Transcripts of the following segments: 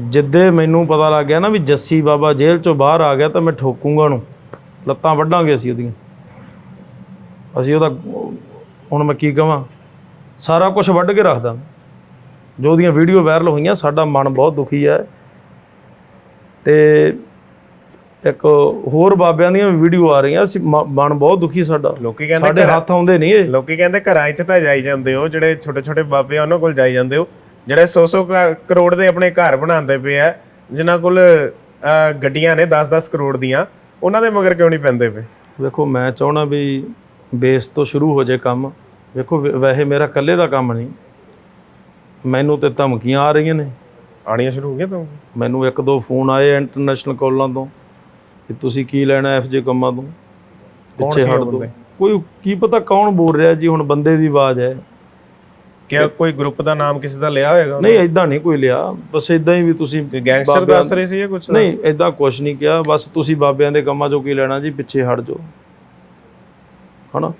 ਜਿੱਦੇ ਮੈਨੂੰ ਪਤਾ ਲੱਗ ਗਿਆ ਨਾ ਵੀ ਜੱਸੀ ਬਾਬਾ ਜੇਲ੍ਹ ਚੋਂ ਬਾਹਰ ਆ ਗਿਆ ਤਾਂ ਮੈਂ ਠੋਕੂੰਗਾ ਉਹਨੂੰ। ਲੱਤਾਂ ਵੱਢਾਂਗੇ ਅਸੀਂ ਉਹਦੀਆਂ। ਅਸੀਂ ਉਹਦਾ ਹੁਣ ਮੈਂ ਕੀ ਕਹਾਂ ਸਾਰਾ ਕੁਝ ਵੱਢ ਕੇ ਰੱਖਦਾ ਜੋ ਉਹਦੀਆਂ ਵੀਡੀਓ ਵਾਇਰਲ ਹੋਈਆਂ ਸਾਡਾ ਮਨ ਬਹੁਤ ਦੁਖੀ ਹੈ। ਤੇ ਇੱਕ ਹੋਰ ਬਾਬਿਆਂ ਦੀਆਂ ਵੀਡੀਓ ਆ ਰਹੀਆਂ ਅਸੀਂ ਮ- ਮਨ ਬਹੁਤ ਦੁਖੀ ਸਾਡਾ। ਲੋਕੀ ਕਹਿੰਦੇ ਸਾਡੇ ਹੱਥ ਆਉਂਦੇ ਨਹੀਂ ਇਹ। ਲੋਕੀ ਕਹਿੰਦੇ ਘਰਾਂ 'ਚ ਤਾਂ ਜਾਈ ਜਾਂਦੇ ਹੋ ਜਿਹੜੇ ਛੋਟੇ ਛੋਟੇ ਬਾਬੇ ਆ ਉਹਨਾਂ ਕੋਲ ਜਾਈ ਜਾਂਦੇ ਹੋ। ਜਿਹੜੇ 100-100 ਕਰੋੜ ਦੇ ਆਪਣੇ ਘਰ ਬਣਾਉਂਦੇ ਪਏ ਆ ਜਿਨ੍ਹਾਂ ਕੋਲ ਗੱਡੀਆਂ ਨੇ 10-10 ਕਰੋੜ ਦੀਆਂ ਉਹਨਾਂ ਦੇ ਮਗਰ ਕਿਉਂ ਨਹੀਂ ਪੈਂਦੇ ਪਏ? ਵੇਖੋ ਮੈਂ ਚਾਹਣਾ ਵੀ ਬੇਸ ਤੋਂ ਸ਼ੁਰੂ ਹੋ ਜੇ ਕੰਮ। ਵੇਖੋ ਵੈਸੇ ਮੇਰਾ ਇਕੱਲੇ ਦਾ ਕੰਮ ਨਹੀਂ। ਮੈਨੂੰ ਤੇ ਧਮਕੀਆਂ ਆ ਰਹੀਆਂ ਨੇ। ਆਣੀਆਂ ਸ਼ੁਰੂ ਹੋ ਗਈਆਂ ਤਾਂ? ਮੈਨੂੰ ਇੱਕ ਦੋ ਫੋਨ ਆਏ ਇੰਟਰਨੈਸ਼ਨਲ ਕਾਲਾਂ ਤੋਂ ਕਿ ਤੁਸੀਂ ਕੀ ਲੈਣਾ ਐਫ ਜੇ ਕੰਮਾਂ ਤੋਂ? ਪਿੱਛੇ ਹਟ ਦੋ? ਕੋਈ ਕੀ ਪਤਾ ਕੌਣ ਬੋਲ ਰਿਹਾ ਜੀ ਹੁਣ ਬੰਦੇ ਦੀ ਆਵਾਜ਼ ਹੈ। ਕਿ ਕੋਈ ਗਰੁੱਪ ਦਾ ਨਾਮ ਕਿਸੇ ਦਾ ਲਿਆ ਹੋਏਗਾ ਨਹੀਂ ਐਦਾਂ ਨਹੀਂ ਕੋਈ ਲਿਆ। ਬਸ ਐਦਾਂ ਹੀ ਵੀ ਤੁਸੀਂ ਗੈਂਗਸਟਰ ਦੱਸ ਰਹੇ ਸੀ ਜਾਂ ਕੁਝ ਨਹੀਂ ਐਦਾਂ ਕੁਝ ਨਹੀਂ ਕਿਹਾ। ਬਸ ਤੁਸੀਂ ਬਾਬਿਆਂ ਦੇ ਕੰਮਾਂ ਚੋਂ ਕੀ ਲੈਣਾ ਜੀ? ਪਿੱਛੇ ਹਟ ਜਾਓ। ਹਨਾ?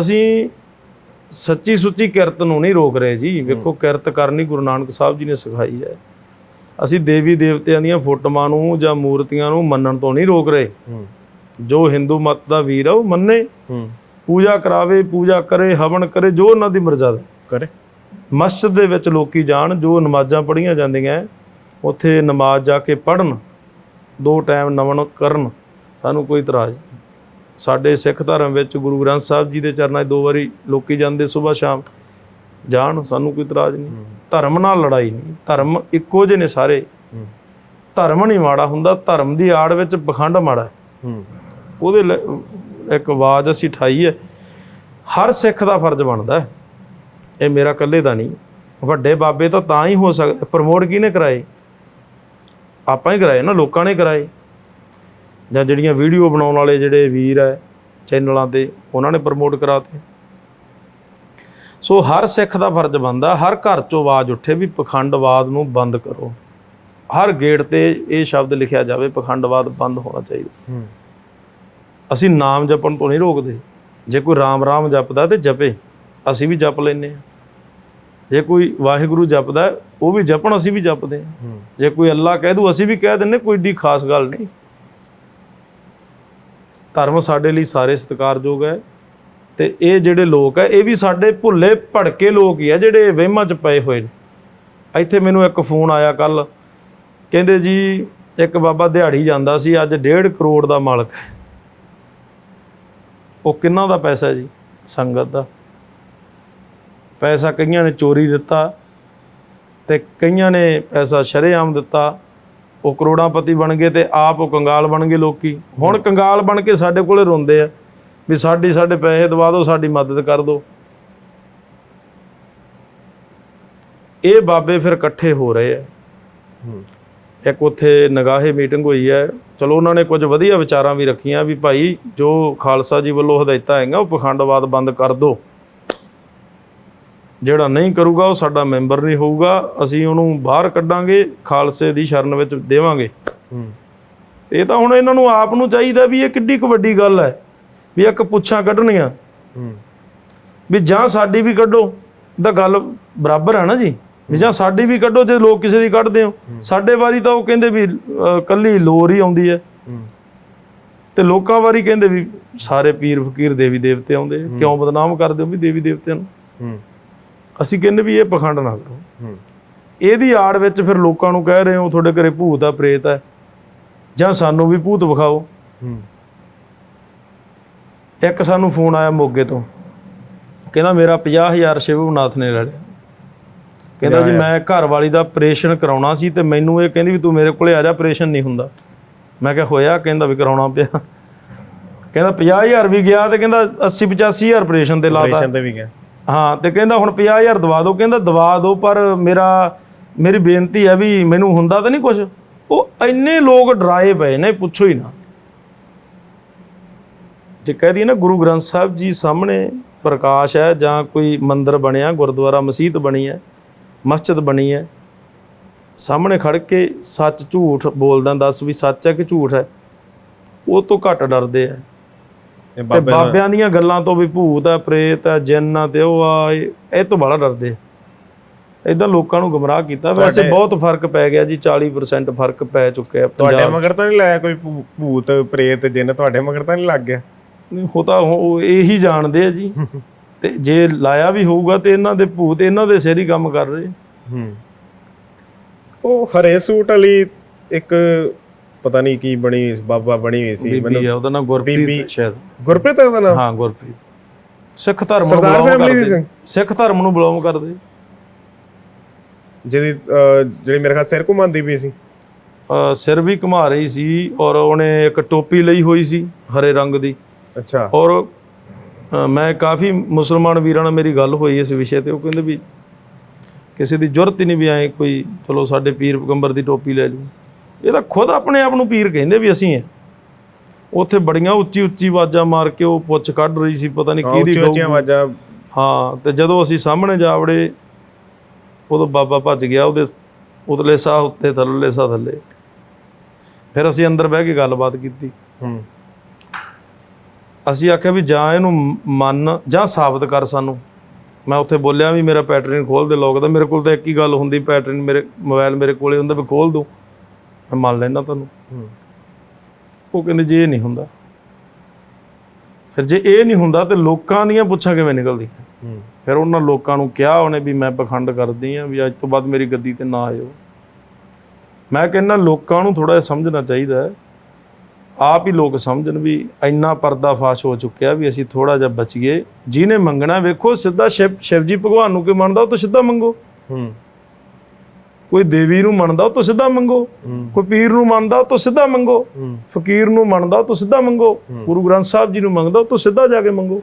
ਅਸੀਂ ਸੱਚੀ ਸੁੱਚੀ ਕਿਰਤ ਨੂੰ ਨਹੀਂ ਰੋਕ ਰਹੇ ਜੀ। ਵੇਖੋ ਕਿਰਤ ਕਰਨੀ ਗੁਰੂ ਨਾਨਕ ਸਾਹਿਬ ਜੀ ਨੇ ਸਿਖਾਈ ਹੈ। ਅਸੀਂ ਦੇਵੀ ਦੇਵਤਿਆਂ ਦੀਆਂ ਫੋਟੋਆਂ ਨੂੰ ਜਾਂ ਮੂਰਤੀਆਂ ਨੂੰ ਮੰਨਣ ਤੋਂ ਨਹੀਂ ਰੋਕ ਰਹੇ। ਹੂੰ। ਜੋ ਹਿੰਦੂ ਮਤ ਦਾ ਵੀਰ ਆ ਉਹ ਮੰਨੇ। ਹੂੰ। ਪੂਜਾ ਕਰਾਵੇ ਪੂਜਾ ਕਰੇ ਹਵਨ ਕਰੇ ਜੋ ਉਹਨਾਂ ਦੀ ਮਰਜ਼ਾ ਕਰੇ। ਮਸਜਿਦ ਦੇ ਵਿੱਚ ਲੋਕੀ ਜਾਣ ਜੋ ਨਮਾਜ਼ਾਂ ਪੜ੍ਹੀਆਂ ਜਾਂਦੀਆਂ ਉੱਥੇ ਨਮਾਜ਼ ਜਾ ਕੇ ਪੜਨ ਦੋ ਟਾਈਮ ਨਮਨ ਕਰਨ ਸਾਨੂੰ ਕੋਈ ਇਤਰਾਜ਼ ਸਾਡੇ ਸਿੱਖ ਧਰਮ ਵਿੱਚ ਗੁਰੂ ਗ੍ਰੰਥ ਸਾਹਿਬ ਜੀ ਦੇ ਚਰਨਾਂ 'ਚ ਦੋ ਵਾਰੀ ਲੋਕੀ ਜਾਂਦੇ ਸਵੇਰ ਸ਼ਾਮ ਜਾਣ ਸਾਨੂੰ ਕੋਈ ਇਤਰਾਜ਼ ਨਹੀਂ। ਧਰਮ ਨਾਲ ਲੜਾਈ ਨਹੀਂ। ਧਰਮ ਇੱਕੋ ਜਿਹੇ ਨੇ ਸਾਰੇ। ਧਰਮ ਨਹੀਂ ਮਾੜਾ ਹੁੰਦਾ ਧਰਮ ਦੀ ਆੜ ਵਿੱਚ ਪਖੰਡ ਮਾੜਾ ਹੈ। ਉਹਦੇ ਇੱਕ ਆਵਾਜ਼ ਅਸੀਂ ਠਾਈ ਹੈ ਹਰ ਸਿੱਖ ਦਾ ਫਰਜ਼ ਬਣਦਾ ਹੈ ਇਹ ਮੇਰਾ ਇਕੱਲੇ ਦਾ ਨਹੀਂ। ਵੱਡੇ ਬਾਬੇ ਤਾਂ ਤਾਂ ਹੀ ਹੋ ਸਕਦੇ ਪ੍ਰਮੋਟ ਕਿਹਨੇ ਕਰਾਏ? ਆਪਾਂ ਹੀ ਕਰਾਏ ਨਾ ਲੋਕਾਂ ਨੇ ਕਰਾਏ। ਜਾਂ ਜਿਹੜੀਆਂ ਵੀਡੀਓ ਬਣਾਉਣ ਵਾਲੇ ਜਿਹੜੇ ਵੀਰ ਹੈ ਚੈਨਲਾਂ ਤੇ ਉਹਨਾਂ ਨੇ ਪ੍ਰਮੋਟ ਕਰਾਤੇ। ਸੋ ਹਰ ਸਿੱਖ ਦਾ ਫਰਜ਼ ਬਣਦਾ ਹਰ ਘਰ ਚੋਂ ਆਵਾਜ਼ ਉੱਠੇ ਵੀ ਪਖੰਡਵਾਦ ਨੂੰ ਬੰਦ ਕਰੋ। ਹਰ ਗੇਟ ਤੇ ਇਹ ਸ਼ਬਦ ਲਿਖਿਆ ਜਾਵੇ ਪਖੰਡਵਾਦ ਬੰਦ ਹੋਣਾ ਚਾਹੀਦਾ। ਅਸੀਂ ਨਾਮ ਜਪਣ ਤੋਂ ਨਹੀਂ ਰੋਕਦੇ। ਜੇ ਕੋਈ ਰਾਮ ਰਾਮ ਜਪਦਾ ਤੇ ਜਪੇ। ਅਸੀਂ ਵੀ ਜਪ ਲੈਨੇ ਆ ਜੇ ਕੋਈ ਵਾਹਿਗੁਰੂ ਜਪਦਾ ਹੈ, ਉਹ ਵੀ ਜਪਣ ਅਸੀਂ ਵੀ ਜਪਦੇ ਹੂੰ। ਜੇ ਕੋਈ ਅੱਲਾ ਕਹਿ ਦੂ ਅਸੀਂ ਵੀ ਕਹਿ ਦਿੰਨੇ ਕੋਈ ਏਡੀ ਖਾਸ ਗੱਲ ਨਹੀਂ। ਧਰਮ ਸਾਡੇ ਲਈ ਸਾਰੇ ਸਤਿਕਾਰਯੋਗ ਹੈ ਤੇ ਇਹ ਜਿਹੜੇ ਲੋਕ ਹੈ ਇਹ ਵੀ ਸਾਡੇ ਭੁੱਲੇ ਭੜਕੇ ਲੋਕ ਹੀ ਆ ਜਿਹੜੇ ਵਹਿਮਾਂ 'ਚ ਪਏ ਹੋਏ ਨੇ। ਇੱਥੇ ਮੈਨੂੰ ਇੱਕ ਫੋਨ ਆਇਆ ਕੱਲ ਕਹਿੰਦੇ ਜੀ ਇੱਕ ਬਾਬਾ ਦਿਹਾੜੀ ਜਾਂਦਾ ਸੀ ਅੱਜ 1.5 ਕਰੋੜ ਦਾ ਮਾਲਕ ਹੈ। ਉਹ ਕਿੰਨਾ ਦਾ ਪੈਸਾ ਹੈ ਜੀ ਸੰਗਤ ਦਾ? ਪੈਸਾ ਕਈਆਂ ਨੇ ਚੋਰੀ ਦਿੱਤਾ ਤੇ ਕਈਆਂ ਨੇ ਪੈਸਾ ਸ਼ਰੇਆਮ ਦਿੱਤਾ। ਉਹ ਕਰੋੜਾਪਤੀ ਬਣ ਗਏ ਤੇ ਆਪ ਉਹ ਕੰਗਾਲ ਬਣ ਗਏ ਲੋਕੀ। ਹੁਣ ਕੰਗਾਲ ਬਣ ਕੇ ਸਾਡੇ ਕੋਲੇ ਰੋਂਦੇ ਆ ਵੀ ਸਾਡੀ ਸਾਡੇ ਪੈਸੇ ਦਵਾ ਦਿਓ ਸਾਡੀ ਮਦਦ ਕਰ ਦਿਓ। ਇਹ ਬਾਬੇ ਫਿਰ ਇਕੱਠੇ ਹੋ ਰਹੇ ਆ। ਇੱਕ ਉੱਥੇ ਨਗਾਹੇ ਮੀਟਿੰਗ ਹੋਈ ਹੈ ਚਲੋ ਉਹਨਾਂ ਨੇ ਕੁਝ ਵਧੀਆ ਵਿਚਾਰਾਂ ਵੀ ਰੱਖੀਆਂ ਵੀ ਭਾਈ ਜੋ ਖਾਲਸਾ ਜੀ ਵੱਲੋਂ ਹਦਾਇਤਾਂ ਹੈਗੀਆਂ ਉਹ ਪਖੰਡਵਾਦ ਬੰਦ ਕਰ ਦਿਓ। ਜਿਹੜਾ ਨਹੀਂ ਕਰੂਗਾ ਉਹ ਸਾਡਾ ਮੈਂਬਰ ਨਹੀਂ ਹੋਊਗਾ। ਅਸੀਂ ਉਹਨੂੰ ਬਾਹਰ ਕੱਢਾਂਗੇ ਖਾਲਸੇ ਦੀ ਸ਼ਰਨ ਵਿੱਚ ਦੇਵਾਂਗੇ। ਹੂੰ। ਇਹ ਤਾਂ ਹੁਣ ਇਹਨਾਂ ਨੂੰ ਆਪ ਨੂੰ ਚਾਹੀਦਾ ਵੀ ਇਹ ਕਿੱਡੀ ਕੁ ਵੱਡੀ ਗੱਲ ਹੈ ਵੀ ਇੱਕ ਪੁੱਛਾਂ ਕੱਢਣੀਆਂ। ਹੂੰ। ਵੀ ਜਾਂ ਸਾਡੀ ਵੀ ਕੱਢੋ ਤਾਂ ਗੱਲ ਬਰਾਬਰ ਹੈ ਨਾ ਜੀ। ਵੀ ਜਾਂ ਸਾਡੀ ਵੀ ਕੱਢੋ ਜੇ ਲੋਕ ਕਿਸੇ ਦੀ ਕੱਢਦੇ ਹੋ। ਸਾਡੇ ਵਾਰੀ ਤਾਂ ਉਹ ਕਹਿੰਦੇ ਵੀ ਕੱਲੀ ਲੋਰ ਹੀ ਆਉਂਦੀ ਹੈ। ਤੇ ਲੋਕਾਂ ਵਾਰੀ ਕਹਿੰਦੇ ਵੀ ਸਾਰੇ ਪੀਰ ਫਕੀਰ ਦੇਵੀ ਦੇਵਤੇ ਆਉਂਦੇ। ਕਿਉਂ ਬਦਨਾਮ ਕਰਦੇ ਹੋ ਵੀ ਦੇਵੀ ਦੇਵਤਿਆਂ ਨੂੰ ਅਸੀਂ ਕਹਿੰਦੇ ਵੀ ਇਹ ਪਖੰਡ ਨਾ ਕਰੋ। ਇਹਦੀ ਆੜ ਵਿੱਚ ਫਿਰ ਲੋਕਾਂ ਨੂੰ ਕਹਿ ਰਹੇ ਹੋ ਤੁਹਾਡੇ ਘਰੇ ਭੂਤ ਆ ਪ੍ਰੇਤ ਹੈ। ਜਾਂ ਸਾਨੂੰ ਵੀ ਭੂਤ ਵਿਖਾਓ। ਇੱਕ ਸਾਨੂੰ ਫੋਨ ਆਇਆ ਮੋਗੇ ਤੋਂ। ਕਹਿੰਦਾ ਮੇਰਾ 50000 ਸ਼ਿਵਨਾਥ ਨੇ ਲੈ ਲਿਆ। ਕਹਿੰਦਾ ਜੀ ਮੈਂ ਘਰ ਵਾਲੀ ਦਾ ਆਪਰੇਸ਼ਨ ਕਰਾਉਣਾ ਸੀ ਤੇ ਮੈਨੂੰ ਇਹ ਕਹਿੰਦੀ ਵੀ ਤੂੰ ਮੇਰੇ ਕੋਲੇ ਆ ਜਾ ਆਪਰੇਸ਼ਨ ਨਹੀਂ ਹੁੰਦਾ। ਮੈਂ ਕਿਹਾ ਹੋਇਆ? ਕਹਿੰਦਾ ਵੀ ਕਰਾਉਣਾ ਪਿਆ। ਕਹਿੰਦਾ 50000 ਵੀ ਗਿਆ ਤੇ ਕਹਿੰਦਾ 80 85000 ਆਪਰੇਸ਼ਨ ਤੇ ਲਾਤਾ। ਆਪਰੇਸ਼ਨ ਤੇ ਵੀ ਗਿਆ। ਹਾਂ, ਤੇ ਕਹਿੰਦਾ ਹੁਣ 50000 ਦਵਾ ਦਿਓ। ਕਹਿੰਦਾ ਦਵਾ ਦਿਓ, ਪਰ ਮੇਰਾ, ਮੇਰੀ ਬੇਨਤੀ ਹੈ ਵੀ ਮੈਨੂੰ ਹੁੰਦਾ ਤਾਂ ਨਹੀਂ ਕੁਝ ਉਹ ਇੰਨੇ ਲੋਕ ਡਰਾਏ ਪਏ ਨੇ, ਪੁੱਛੋ ਹੀ ਨਾ। ਜੇ ਕਹਿ ਦਈਏ ਨਾ, ਗੁਰੂ ਗ੍ਰੰਥ ਸਾਹਿਬ ਜੀ ਸਾਹਮਣੇ ਪ੍ਰਕਾਸ਼ ਹੈ, ਜਾਂ ਕੋਈ ਮੰਦਿਰ ਬਣਿਆ, ਗੁਰਦੁਆਰਾ ਮਸਜਿਦ ਬਣੀ ਹੈ, ਮਸਜਿਦ ਬਣੀ ਹੈ, ਸਾਹਮਣੇ ਖੜ ਕੇ ਸੱਚ ਝੂਠ ਬੋਲਦਾ, ਦੱਸ ਵੀ ਸੱਚ ਹੈ ਕਿ ਝੂਠ ਹੈ, ਉਹ ਤੋਂ ਘੱਟ ਡਰਦੇ ਆ। ਤੇ ਬਾਬੇ ਬਾਬਿਆਂ ਦੀਆਂ ਗੱਲਾਂ ਤੋਂ ਵੀ ਭੂਤ ਆ ਪ੍ਰੇਤ ਆ ਜਿੰਨ ਆ ਤੇ ਉਹ ਆ ਇਹ ਤੋਂ ਬੜਾ ਡਰਦੇ। ਇਦਾਂ ਲੋਕਾਂ ਨੂੰ ਗੁੰਮਰਾਹ ਕੀਤਾ। ਵੈਸੇ ਬਹੁਤ ਫ਼ਰਕ ਪੈ ਗਿਆ ਜੀ 40% ਫ਼ਰਕ ਪੈ ਚੁੱਕਿਆ ਤੁਹਾਡੇ ਪੰਜਾਬ ਮਗਰ ਤਾਂ ਨਹੀਂ ਲਾਇਆ ਕੋਈ ਭੂਤ ਪ੍ਰੇਤ ਜਿੰਨ? ਤੁਹਾਡੇ ਮਗਰ ਤਾਂ ਨਹੀਂ ਲੱਗ ਗਿਆ? ਨਹੀਂ, ਉਹ ਤਾਂ ਉਹ ਇਹੀ ਜਾਣਦੇ ਆ ਜੀ। ਤੇ ਜੇ ਲਾਇਆ ਵੀ ਹੋਊਗਾ ਤੇ ਇਹਨਾਂ ਦੇ ਭੂਤ ਇਹਨਾਂ ਦੇ ਸਿਰ ਹੀ ਕੰਮ ਕਰ ਰਹੇ ਹੂੰ। ਉਹ ਹਰੇ ਸੂਟ ਵਾਲੀ ਇੱਕ ਪਤਾ ਨਹੀਂ ਕੀ ਬਣੀ ਬਾਬਾ ਬਣੀ ਹੋਈ ਸੀ ਬੀਬੀ ਆ ਉਹਦਾ ਨਾਮ ਗੁਰਪ੍ਰੀਤ ਸ਼ਾਇਦ। ਗੁਰਪ੍ਰੀਤ ਹੈ ਉਹਦਾ ਨਾਮ ਹਾਂ ਗੁਰਪ੍ਰੀਤ। ਸਿੱਖ ਧਰਮ ਨੂੰ ਸਰਦਾਰ family ਦੀ? ਸਿੱਖ ਧਰਮ ਨੂੰ ਬਿਲੋਂਗ ਕਰਦੇ। ਜਿਹਦੀ ਜਿਹੜੀ ਮੇਰੇ ਖਿਆਲ ਸਿਰ ਘੁਮਾਉਂਦੀ ਪਈ ਸੀ। ਸਿਰ ਵੀ ਘੁਮਾ ਰਹੀ ਸੀ ਔਰ ਉਹਨੇ ਇੱਕ ਟੋਪੀ ਲਈ ਹੋਈ ਸੀ ਹਰੇ ਰੰਗ ਦੀ। ਅੱਛਾ। ਔਰ ਮੈਂ ਕਾਫੀ ਮੁਸਲਮਾਨ ਵੀਰਾਂ ਨਾਲ ਮੇਰੀ ਗੱਲ ਹੋਈ ਇਸ ਵਿਸ਼ੇ ਤੇ। ਉਹ ਕਹਿੰਦੇ ਵੀ ਕਿਸੇ ਦੀ ਜ਼ਰੂਰਤ ਹੀ ਨਹੀਂ ਵੀ ਐ ਕੋਈ ਚਲੋ ਸਾਡੇ ਪੀਰ ਪੈਗੰਬਰ ਦੀ ਟੋਪੀ ਲੈ ਲੂ ਇਹ ਤਾਂ ਖੁਦ ਆਪਣੇ ਆਪ ਨੂੰ ਪੀਰ ਕਹਿੰਦੇ ਵੀ ਅਸੀਂ ਐ ਉੱਥੇ ਬੜੀਆਂ ਉੱਚੀ ਉੱਚੀ ਆਵਾਜ਼ਾਂ ਮਾਰ ਕੇ ਉਹ ਪੁੱਛ ਕੱਢ ਰਹੀ ਸੀ ਪਤਾ ਨਹੀਂ ਕਿਹਦੀ ਉੱਚੀ ਉੱਚੀਆਂ ਆਵਾਜ਼ਾਂ। ਹਾਂ ਤੇ ਜਦੋਂ ਅਸੀਂ ਸਾਹਮਣੇ ਜਾ ਵੜੇ ਉਦੋਂ ਬਾਬਾ ਭੱਜ ਗਿਆ ਉਹਦੇ ਉਤਲੇ ਸਾਹ ਉੱਤੇ ਥੱਲੇ ਸਾਹ ਥੱਲੇ। ਫਿਰ ਅਸੀਂ ਅੰਦਰ ਬਹਿ ਕੇ ਗੱਲਬਾਤ ਕੀਤੀ। ਹੂੰ। ਅਸੀਂ ਆਖਿਆ ਵੀ ਜਾਂ ਇਹਨੂੰ ਮੰਨ ਜਾਂ ਸਾਬਤ ਕਰ ਸਾਨੂੰ। ਮੈਂ ਉੱਥੇ ਬੋਲਿਆ ਵੀ ਮੇਰਾ ਪੈਟਰਨ ਖੋਲ ਦੇ ਲੋਕ ਦਾ ਮੇਰੇ ਕੋਲ ਤਾਂ ਇੱਕ ਹੀ ਗੱਲ ਹੁੰਦੀ ਪੈਟਰਨ ਮੇਰੇ ਮੋਬਾਈਲ ਮੇਰੇ ਕੋਲੇ ਹੁੰਦਾ ਵੀ ਖੋਲ ਦੋ। ਮੈਂ ਮੰਨ ਲੈਣਾ ਤੁਹਾਨੂੰ। ਉਹ ਕਹਿੰਦੇ ਜੀ ਇਹ ਨਹੀਂ ਹੁੰਦਾ। ਫਿਰ ਜੇ ਇਹ ਨਹੀਂ ਹੁੰਦਾ ਤੇ ਲੋਕਾਂ ਦੀਆਂ ਪੁੱਛਾਂ ਕਿਵੇਂ ਨਿਕਲਦੀਆਂ। ਹੂੰ। ਫਿਰ ਉਹਨਾਂ ਲੋਕਾਂ ਨੂੰ ਕਿਹਾ ਉਹਨੇ ਵੀ ਮੈਂ ਪਖੰਡ ਕਰਦੀ ਆ ਵੀ ਅੱਜ ਤੋਂ ਬਾਅਦ ਮੇਰੀ ਗੱਦੀ ਤੇ ਨਾ ਆਇਓ। ਮੈਂ ਕਹਿੰਦਾ ਲੋਕਾਂ ਨੂੰ ਥੋੜਾ ਜਿਹਾ ਸਮਝਣਾ ਚਾਹੀਦਾ ਹੈ। ਆਪ ਹੀ ਲੋਕ ਸਮਝਣ ਵੀ ਇੰਨਾ ਪਰਦਾਫਾਸ਼ ਹੋ ਚੁੱਕਿਆ ਵੀ ਅਸੀਂ ਥੋੜਾ ਜਿਹਾ ਬਚੀਏ। ਜਿਹਨੇ ਮੰਗਣਾ ਵੇਖੋ ਸਿੱਧਾ ਸ਼ਿਵ ਸ਼ਿਵਜੀ ਭਗਵਾਨ ਨੂੰ ਕੋਈ ਮੰਨਦਾ ਉਹ ਤੋਂ ਸਿੱਧਾ ਮੰਗੋ। ਹੂੰ। ਕੋਈ ਦੇਵੀ ਨੂੰ ਮੰਨਦਾ ਉਹ ਤੋਂ ਸਿੱਧਾ ਮੰਗੋ। ਕੋਈ ਪੀਰ ਨੂੰ ਮੰਨਦਾ ਉਹ ਤੋਂ ਸਿੱਧਾ ਮੰਗੋ। ਫਕੀਰ ਨੂੰ ਮੰਨਦਾ ਉਹ ਤੋਂ ਸਿੱਧਾ ਮੰਗੋ। ਗੁਰੂ ਗ੍ਰੰਥ ਸਾਹਿਬ ਜੀ ਨੂੰ ਮੰਗਦਾ ਉਹ ਤੋਂ ਸਿੱਧਾ ਜਾ ਕੇ ਮੰਗੋ।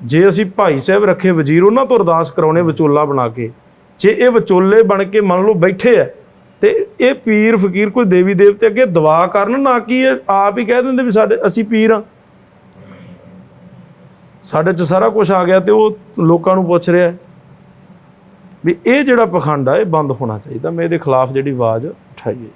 ਜੇ ਅਸੀਂ ਭਾਈ ਸਾਹਿਬ ਰੱਖੇ ਵਜ਼ੀਰ ਉਹਨਾਂ ਤੋਂ ਅਰਦਾਸ ਕਰਾਉਣੇ ਵਿਚੋਲਾ ਬਣਾ ਕੇ। ਜੇ ਇਹ ਵਿਚੋਲੇ ਬਣ ਕੇ ਮੰਨ ਲਓ ਬੈਠੇ ਆ ਤੇ ਇਹ ਪੀਰ ਫਕੀਰ ਕੋਈ ਦੇਵੀ ਦੇਵਤੇ ਅੱਗੇ ਦੁਆ ਕਰਨ ਨਾ ਕਿ ਇਹ ਆਪ ਹੀ ਕਹਿ ਦਿੰਦੇ ਵੀ ਸਾਡੇ ਅਸੀਂ ਪੀਰ ਆ। ਸਾਡੇ 'ਚ ਸਾਰਾ ਕੁਝ ਆ ਗਿਆ ਤੇ ਉਹ ਲੋਕਾਂ ਨੂੰ ਪੁੱਛ ਰਿਹਾ ਵੀ ਇਹ ਜਿਹੜਾ ਪਖੰਡ ਆ ਇਹ ਬੰਦ ਹੋਣਾ ਚਾਹੀਦਾ। ਮੈਂ ਇਹਦੇ ਖਿਲਾਫ ਜਿਹੜੀ ਆਵਾਜ਼ ਉਠਾਈ ਹੈ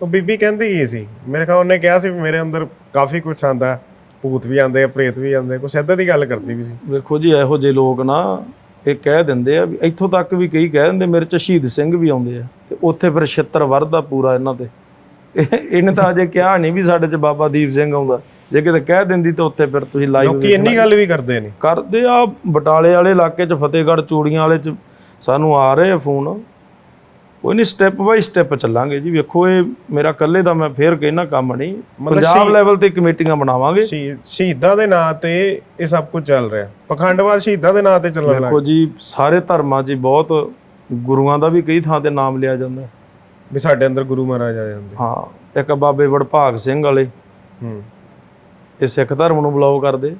ਉਹ ਬੀਬੀ ਕਹਿੰਦੀ ਕੀ ਸੀ ਮੇਰੇ ਖਿਆਲ ਉਹਨੇ ਕਿਹਾ ਸੀ ਵੀ ਮੇਰੇ ਅੰਦਰ ਕਾਫੀ ਕੁਝ ਆਂਦਾ ਭੂਤ ਵੀ ਆਂਦੇ ਆ ਪ੍ਰੇਤ ਵੀ ਆਂਦੇ ਕੁਛ ਏਦਾਂ ਦੀ ਗੱਲ ਕਰਦੀ ਵੀ ਸੀ। ਵੇਖੋ ਜੀ ਇਹੋ ਜਿਹੇ ਲੋਕ ਨਾ ਇਹ ਕਹਿ ਦਿੰਦੇ ਆ ਵੀ ਇੱਥੋਂ ਤੱਕ ਵੀ ਕਈ ਕਹਿ ਦਿੰਦੇ ਮੇਰੇ ਚ ਸ਼ਹੀਦ ਸਿੰਘ ਵੀ ਆਉਂਦੇ ਆ ਤੇ ਉੱਥੇ ਫਿਰ ਛਿੱਤਰ ਵਰਦਾ ਪੂਰਾ ਇਹਨਾਂ ਤੇ। ਇਹ- ਇਹਨੇ ਤਾਂ ਅਜੇ ਕਿਹਾ ਨਹੀਂ ਵੀ ਸਾਡੇ ਚ ਬਾਬਾ ਦੀਪ ਸਿੰਘ ਆਉਂਦਾ। ਜੇ ਕਿਤੇ ਕਹਿ ਦਿੰਦੀ ਤਾਂ ਉੱਥੇ ਫਿਰ ਤੁਸੀਂ ਲਾਈਵ ਲੋਕੀ ਇੰਨੀ ਗੱਲ ਵੀ ਕਰਦੇ ਨੇ ਕਰਦੇ ਆ ਬਟਾਲੇ ਵਾਲੇ ਇਲਾਕੇ ਚ ਫਤਿਹਗੜ੍ਹ ਚੂੜੀਆਂ ਵਾਲੇ ਚ ਸਾਨੂੰ ਆ ਰਹੇ ਆ ਫੋਨ ਕੋਈ ਨਹੀਂ ਸਟੈਪ ਬਾਈ ਸਟੈਪ ਚੱਲਾਂਗੇ ਜੀ। ਵੇਖੋ ਇਹ ਮੇਰਾ ਇਕੱਲੇ ਦਾ ਮੈਂ ਫੇਰ ਕਹਿਣਾ ਕੰਮ ਨਹੀਂ। ਪੰਜਾਬ ਲੈਵਲ ਤੇ ਕਮੇਟੀਆਂ ਬਣਾਵਾਂਗੇ। ਸ਼ਹੀਦ- ਦੇ ਨਾਂ ਤੇ ਇਹ ਸਭ ਕੁਝ ਚੱਲ ਰਿਹਾ। ਪਖੰਡਵਾਦ ਸ਼ਹੀਦਾਂ ਦੇ ਨਾਂ ਤੇ ਚੱਲਣ ਲੱਗ ਵੇਖੋ ਜੀ ਸਾਰੇ ਧਰਮਾਂ 'ਚ ਬਹੁਤ ਗੁਰੂਆਂ ਦਾ ਵੀ ਕਈ ਥਾਂ ਤੇ ਨਾਮ ਲਿਆ ਜਾਂਦਾ। ਵੀ ਸਾਡੇ ਅੰਦਰ ਗੁਰੂ ਮਹਾਰਾਜ ਆ ਜਾਂਦੇ। ਹਾਂ ਇੱਕ ਬਾਬੇ ਵਡਭਾਗ ਸਿੰਘ ਵਾਲੇ। ਹੂੰ। ਇਹ ਸਿੱਖ ਧਰਮ ਨੂੰ ਬਲੌਗ ਕਰਦੇ।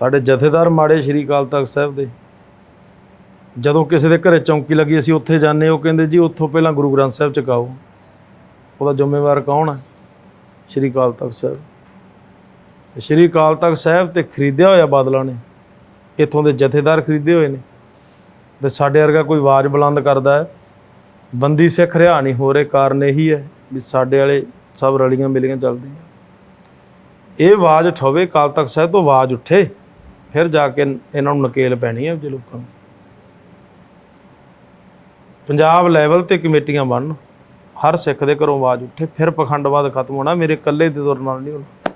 ਸਾਡੇ ਜਥੇਦਾਰ ਮਾੜੇ ਸ਼੍ਰੀ ਅਕਾਲ ਤਖਤ ਸਾਹਿਬ ਦੇ। ਜਦੋਂ ਕਿਸੇ ਦੇ ਘਰੇ ਚੌਂਕੀ ਲੱਗੀ, ਅਸੀਂ ਉੱਥੇ ਜਾਂਦੇ ਉਹ ਕਹਿੰਦੇ, ਜੀ, ਉੱਥੋਂ ਪਹਿਲਾਂ ਗੁਰੂ ਗ੍ਰੰਥ ਸਾਹਿਬ ਚਕਾਓ। ਉਹਦਾ ਜ਼ਿੰਮੇਵਾਰ ਕੌਣ ਹੈ? ਸ਼੍ਰੀ ਅਕਾਲ ਤਖਤ ਸਾਹਿਬ। ਤੇ ਸ਼੍ਰੀ ਅਕਾਲ ਤਖਤ ਸਾਹਿਬ ਤੇ ਖਰੀਦਿਆ ਹੋਇਆ ਬਾਦਲਾਂ ਨੇ। ਇੱਥੋਂ ਦੇ ਜਥੇਦਾਰ ਖਰੀਦੇ ਹੋਏ ਨੇ। ਤੇ ਸਾਡੇ ਵਰਗਾ ਕੋਈ ਆਵਾਜ਼ ਬੁਲੰਦ ਕਰਦਾ ਹੈ। ਬੰਦੀ ਸਿੱਖ ਰਿਹਾ ਨਹੀਂ ਹੋ ਰਹੇ ਕਾਰਨ ਇਹੀ ਹੈ ਵੀ ਸਾਡੇ ਵਾਲੇ ਸਭ ਰਲੀਆਂ ਮਿਲੀਆਂ ਚੱਲਦੀਆਂ। ਇਹ ਆਵਾਜ਼ ਉਠਾਵੇ ਕਾਲ ਤੱਕ ਸਾਹਿਬ ਤੋਂ ਆਵਾਜ਼ ਉੱਠੇ, ਫਿਰ ਜਾ ਕੇ ਇਹਨਾਂ ਨੂੰ ਨਕੇਲ ਪੈਣੀ ਹੈ ਜੇ ਲੋਕਾਂ ਨੂੰ ਪੰਜਾਬ ਲੈਵਲ ਤੇ ਕਮੇਟੀਆਂ ਬਣਨ, ਹਰ ਸਿੱਖ ਦੇ ਘਰੋਂ ਆਵਾਜ਼ ਉੱਠੇ, ਫਿਰ ਪਖੰਡਵਾਦ ਖਤਮ ਹੋਣਾ, ਮੇਰੇ ਇਕੱਲੇ ਦੇ ਤੁਰ ਨਾਲ ਨਹੀਂ ਹੋਣਾ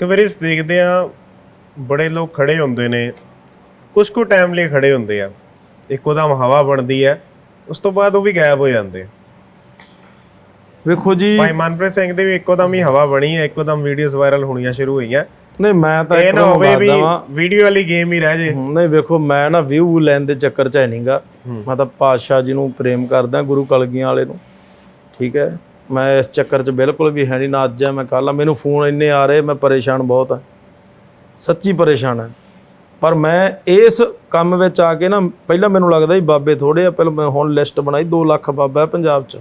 ਕਿ ਦੇਖਦੇ ਆ ਬੜੇ ਲੋਕ ਖੜੇ ਹੁੰਦੇ ਨੇ ਕੁਝ ਕੁ ਟਾਈਮ ਲਈ ਖੜੇ ਹੁੰਦੇ ਆ, ਇੱਕੋ ਦਮ ਹਵਾ ਬਣਦੀ ਹੈ, ਉਸ ਤੋਂ ਬਾਅਦ ਉਹ ਵੀ ਗਾਇਬ ਹੋ ਜਾਂਦੇ ਆ। ਵੇਖੋ ਜੀ। ਭਾਈ ਮਨਪ੍ਰੀਤ ਸਿੰਘ ਦੇ ਵੀ ਇੱਕੋ ਦਮ ਹੀ ਹਵਾ ਬਣੀ ਹੈ ਇੱਕੋ ਦਮ ਵੀਡੀਓਜ਼ ਵਾਇਰਲ ਹੋਣੀਆਂ ਸ਼ੁਰੂ ਹੋਈਆਂ। ਨਹੀਂ ਮੈਂ ਤਾਂ ਇਹ ਇੱਕ ਨਾ ਹੋਵੇ ਵੀ ਵੀਡੀਓ ਵਾਲੀ ਗੇਮ ਹੀ ਰਹਿ ਜੇ। ਨਹੀਂ ਵੇਖੋ ਮੈਂ ਨਾ ਵਿਊ ਲੈਣ ਦੇ ਚੱਕਰ 'ਚ ਹੈ ਨਹੀਂਗਾ ਮੈਂ ਤਾਂ ਪਾਤਸ਼ਾਹ ਜੀ ਨੂੰ ਪ੍ਰੇਮ ਕਰਦਾ ਗੁਰੂ ਕਲਗੀਆਂ ਵਾਲੇ ਨੂੰ। ਠੀਕ ਹੈ? ਮੈਂ ਇਸ ਚੱਕਰ 'ਚ ਬਿਲਕੁਲ ਵੀ ਹੈ ਨਹੀਂ ਨਾ ਅੱਜ ਮੈਂ ਕੱਲ੍ਹ ਆ। ਮੈਨੂੰ ਫੋਨ ਇੰਨੇ ਆ ਰਹੇ ਮੈਂ ਪਰੇਸ਼ਾਨ ਬਹੁਤ ਹਾਂ। ਸੱਚੀ ਪਰੇਸ਼ਾਨ ਹਾਂ। ਪਰ ਮੈਂ ਇਸ ਕੰਮ ਵਿੱਚ ਆ ਕੇ ਨਾ ਪਹਿਲਾਂ ਮੈਨੂੰ ਲੱਗਦਾ ਸੀ ਬਾਬੇ ਥੋੜੇ ਆ ਪਹਿਲਾਂ ਮੈਂ ਹੁਣ ਲਿਸਟ ਬਣਾਈ 2 ਲੱਖ ਬਾਬਾ ਹੈ ਪੰਜਾਬ 'ਚ।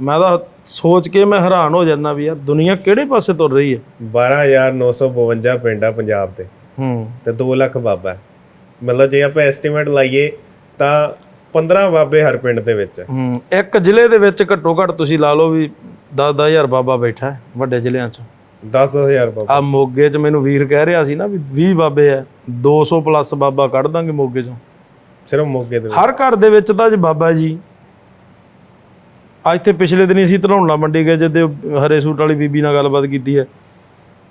ਮੈਂ ਤਾਂ ਸੋਚ ਕੇ ਮੈਂ ਹੈਰਾਨ ਹੋ ਜਾਂਦਾ ਵੀ ਯਾਰ ਦੁਨੀਆ ਕਿਹੜੇ ਪਾਸੇ ਤੁਰ ਰਹੀ ਹੈ 12952 ਪਿੰਡ ਆ ਪੰਜਾਬ ਦੇ ਹੂੰ ਤੇ 2 ਲੱਖ ਬਾਬਾ ਹੈ। ਮਤਲਬ ਜੇ ਆਪਾਂ ਐਸਟੀਮੇਟ ਲਾਈਏ ਤਾਂ 15 ਬਾਬੇ ਹਰ ਪਿੰਡ ਦੇ ਵਿੱਚ ਹੈ। ਹੂੰ ਇੱਕ ਜ਼ਿਲ੍ਹੇ ਦੇ ਵਿੱਚ ਘੱਟੋ ਘੱਟ ਤੁਸੀਂ ਲਾ ਲਓ ਵੀ 10 ਹਜ਼ਾਰ ਬਾਬਾ ਬੈਠਾ ਹੈ ਵੱਡੇ ਜ਼ਿਲ੍ਹਿਆਂ 'ਚ 10000 ਬਾਬਾ ਆ ਮੋਗੇ 'ਚ ਮੈਨੂੰ ਵੀਰ ਕਹਿ ਰਿਹਾ ਸੀ ਨਾ ਵੀ 20 ਬਾਬੇ ਆ 200 ਪਲੱਸ ਬਾਬਾ ਕੱਢ ਦਾਂਗੇ ਮੋਗੇ 'ਚੋਂ ਸਿਰਫ ਮੋਗੇ ਦੇ ਵਿੱਚ। ਹਰ ਘਰ ਦੇ ਵਿੱਚ ਤਾਂ ਜੀ ਬਾਬਾ ਜੀ ਅੱਜ ਤੇ ਪਿਛਲੇ ਦਿਨੀ ਅਸੀਂ ਧਨੌਲਾ ਮੰਡੀ ਗਏ ਜਦ ਹਰੇ ਸੂਟ ਵਾਲੀ ਬੀਬੀ ਨਾਲ ਗੱਲਬਾਤ ਕੀਤੀ ਹੈ।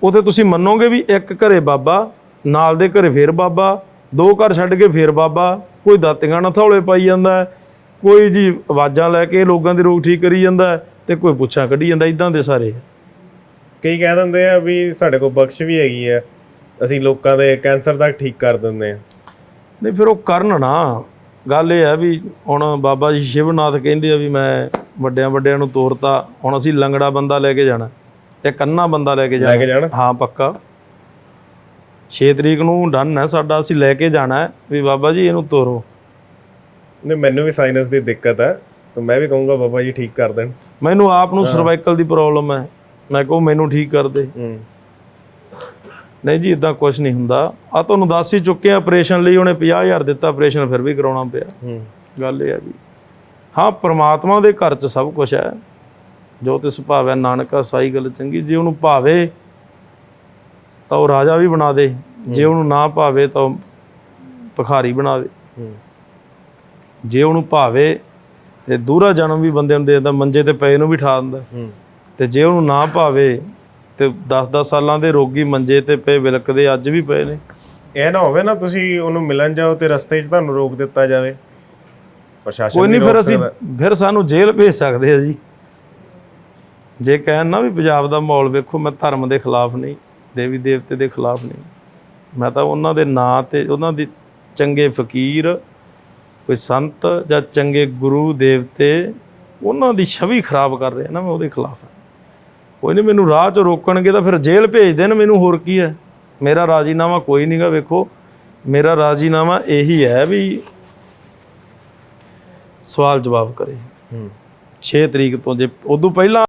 ਉਥੇ ਤੁਸੀਂ ਮੰਨੋਗੇ ਵੀ ਇੱਕ ਘਰੇ ਬਾਬਾ ਨਾਲ ਦੇ ਘਰੇ ਫੇਰ ਬਾਬਾ ਦੋ ਘਰ ਛੱਡ ਕੇ ਫੇਰ ਬਾਬਾ ਕੋਈ ਦਾਤੀਆਂ ਨਾਲ ਥੌਲੇ ਪਾਈ ਜਾਂਦਾ ਕੋਈ ਜੀ ਆਵਾਜ਼ਾਂ ਲੈ ਕੇ ਲੋਕਾਂ ਦੇ ਰੋਗ ਠੀਕ ਕਰੀ ਜਾਂਦਾ ਤੇ ਕੋਈ ਪੁੱਛਾਂ ਕੱਢੀ ਜਾਂਦਾ ਇਦਾਂ ਦੇ ਸਾਰੇ। ਕਈ ਕਹਿ ਦਿੰਦੇ ਆ ਵੀ ਸਾਡੇ ਕੋਲ ਬਖਸ਼ ਵੀ ਹੈਗੀ ਆ ਅਸੀਂ ਲੋਕਾਂ ਦੇ ਕੈਂਸਰ ਤੱਕ ਠੀਕ ਕਰ ਦਿੰਦੇ ਆ ਨਹੀਂ ਫਿਰ ਉਹ ਕਰਨ ਨਾ। ਗੱਲ ਇਹ ਹੈ ਵੀ ਹੁਣ ਬਾਬਾ ਜੀ ਸ਼ਿਵਨਾਥ ਕਹਿੰਦੇ ਆ ਵੀ ਮੈਂ ਵੱਡਿਆਂ ਵੱਡਿਆਂ ਨੂੰ ਤੋਰਤਾ ਹੁਣ ਅਸੀਂ ਲੰਗੜਾ ਬੰਦਾ ਲੈ ਕੇ ਜਾਣਾ ਇੱਕ ਅੰਨਾ ਬੰਦਾ ਲੈ ਕੇ ਲੈ ਕੇ ਜਾਣਾ? ਜਾਣਾ ਹਾਂ ਪੱਕਾ। 6 ਤਰੀਕ ਨੂੰ ਡਨ ਹੈ ਸਾਡਾ ਅਸੀਂ ਲੈ ਕੇ ਜਾਣਾ ਹੈ ਵੀ ਬਾਬਾ ਜੀ ਇਹਨੂੰ ਤੋਰੋ। ਨਹੀਂ ਮੈਨੂੰ ਵੀ ਸਾਈਨਸ ਦੀ ਦਿੱਕਤ ਹੈ ਤਾਂ ਮੈਂ ਵੀ ਕਹੂੰਗਾ ਬਾਬਾ ਜੀ ਠੀਕ ਕਰ ਦੇਣ। ਮੈਨੂੰ ਆਪ ਨੂੰ ਸਰਵਾਈਕਲ ਦੀ ਪ੍ਰੋਬਲਮ ਹੈ। ਮੈਂ ਕਹੂੰ ਮੈਨੂੰ ਠੀਕ ਕਰ ਦੇ। ਹੂੰ। ਨਹੀਂ ਜੀ ਇਦਾਂ ਕੁਝ ਨਹੀਂ ਹੁੰਦਾ। ਆ ਤੁਹਾਨੂੰ ਦੱਸ ਹੀ ਚੁੱਕੇ ਆ ਆਪਰੇਸ਼ਨ ਲਈ ਉਹਨੇ 50000 ਦਿੱਤਾ ਆਪਰੇਸ਼ਨ ਫਿਰ ਵੀ ਕਰਾਉਣਾ ਪਿਆ। ਹੂੰ। ਗੱਲ ਇਹ ਹੈ ਵੀ। ਹਾਂ ਪ੍ਰਮਾਤਮਾ ਦੇ ਘਰ 'ਚ ਸਭ ਕੁਝ ਹੈ। ਜੋ ਤਿਸ ਭਾਵੈ ਨਾਨਕਾ ਸਾਈ ਗੱਲ ਚੰਗੀ ਜੇ ਉਹਨੂੰ ਭਾਵੇ ਤਾਂ ਉਹ ਰਾਜਾ ਵੀ ਬਣਾ ਦੇ। ਜੇ ਉਹਨੂੰ ਨਾ ਭਾਵੇ ਤਾਂ ਭਿਖਾਰੀ ਬਣਾਵੇ। ਜੇ ਉਹਨੂੰ ਭਾਵੇ ਤੇ ਦੂਰਾ ਜਨਮ ਵੀ ਬੰਦੇ ਨੂੰ ਦੇ ਦਿੰਦਾ ਮੰਜੇ ਤੇ ਪਏ ਨੂੰ ਵੀ ਠਾ ਦਿੰਦਾ। ਤੇ ਜੇ ਉਹਨੂੰ ਨਾ ਭਾਵੇ ਤੇ 10-10 ਸਾਲਾਂ ਦੇ ਰੋਗੀ ਮੰਜੇ ਤੇ ਪਏ ਵਿਲਕਦੇ ਅੱਜ ਵੀ ਪਏ ਨੇ। ਇਹ ਨਾ ਹੋਵੇ ਨਾ ਤੁਸੀਂ ਉਹਨੂੰ ਮਿਲਣ ਜਾਓ ਤੇ ਰਸਤੇ 'ਚ ਤੁਹਾਨੂੰ ਰੋਕ ਦਿੱਤਾ ਜਾਵੇ। ਪ੍ਰਸ਼ਾਸਨ ਕੋਈ ਨਹੀਂ ਫਿਰ ਅਸੀਂ। ਫਿਰ ਸਾਨੂੰ ਜੇਲ੍ਹ ਭੇਜ ਸਕਦੇ ਆ ਜੀ। ਜੇ ਕਹਿਣ ਨਾ ਵੀ ਪੰਜਾਬ ਦਾ ਮਾਹੌਲ ਵੇਖੋ ਮੈਂ ਧਰਮ ਦੇ ਖਿਲਾਫ ਨਹੀਂ ਦੇਵੀ ਦੇਵਤੇ ਦੇ ਖਿਲਾਫ ਨਹੀਂ। ਮੈਂ ਤਾਂ ਉਹਨਾਂ ਦੇ ਨਾਂ ਤੇ ਉਹਨਾਂ ਦੀ ਚੰਗੇ ਫਕੀਰ ਕੋਈ ਸੰਤ ਜਾਂ ਚੰਗੇ ਗੁਰੂ ਦੇਵਤੇ ਉਹਨਾਂ ਦੀ ਛਵੀ ਖਰਾਬ ਕਰ ਰਿਹਾ ਨਾ ਮੈਂ ਉਹਦੇ ਖਿਲਾਫ ਹਾਂ ਕੋਈ ਨਹੀਂ ਮੈਨੂੰ ਰਾਹ 'ਚ ਰੋਕਣਗੇ ਤਾਂ ਫਿਰ ਜੇਲ੍ਹ ਭੇਜ ਦੇਣ ਮੈਨੂੰ ਹੋਰ ਕੀ ਹੈ? ਮੇਰਾ ਰਾਜੀਨਾਮਾ ਕੋਈ ਨਹੀਂਗਾ ਵੇਖੋ। ਮੇਰਾ ਰਾਜੀਨਾਮਾ ਇਹੀ ਹੈ ਵੀ ਸਵਾਲ ਜਵਾਬ ਕਰੇ। ਹੂੰ 6 ਤਰੀਕ ਤੋਂ ਜੇ ਉਦੋਂ ਪਹਿਲਾਂ